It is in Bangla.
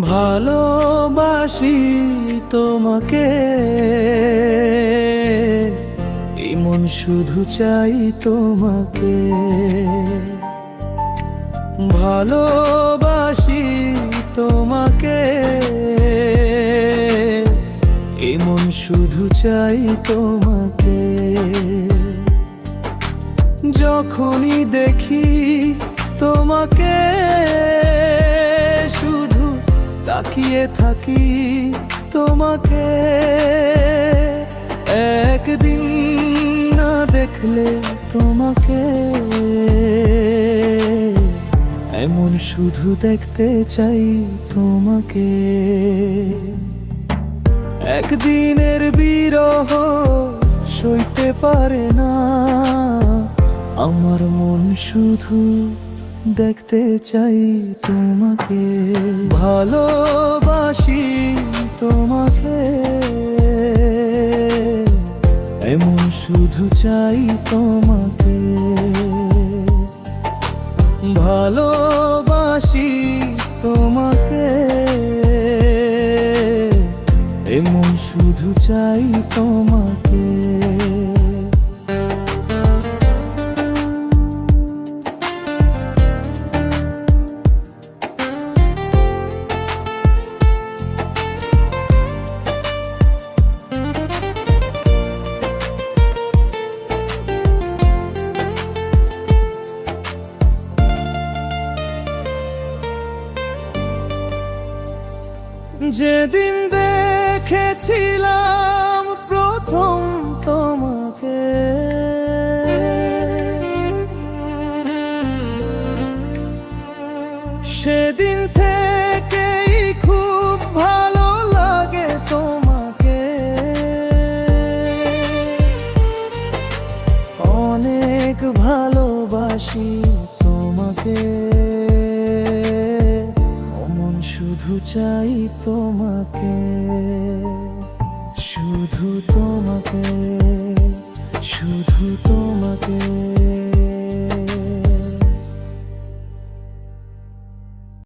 ভালোবাসি তোমাকে। এমন শুধু চাই তোমাকে। ভালোবাসি তোমাকে। এমন শুধু চাই তোমাকে। যখনই দেখি তোমাকে তাকিয়ে থাকি তোমাকে। একদিন না দেখলে তোমাকে। এমন শুধু দেখতে চাই তোমাকে। একদিনের বিরহ সইতে পারে না। আমার মন শুধু দেখতে চাই তোমাকে। ভালোবাসি তোমাকে। এমন শুধু চাই তোমাকে। ভালোবাসি তোমাকে। এমন শুধু চাই তোমাকে। যেদিন দেখেছিলাম প্রথম তোমাকে। সেদিন থেকেই খুব ভালো লাগে তোমাকে। অনেক ভালোবাসি তোমাকে। শুধু চাই তোমাকে শুধু তোমাকে শুধু তোমাকে।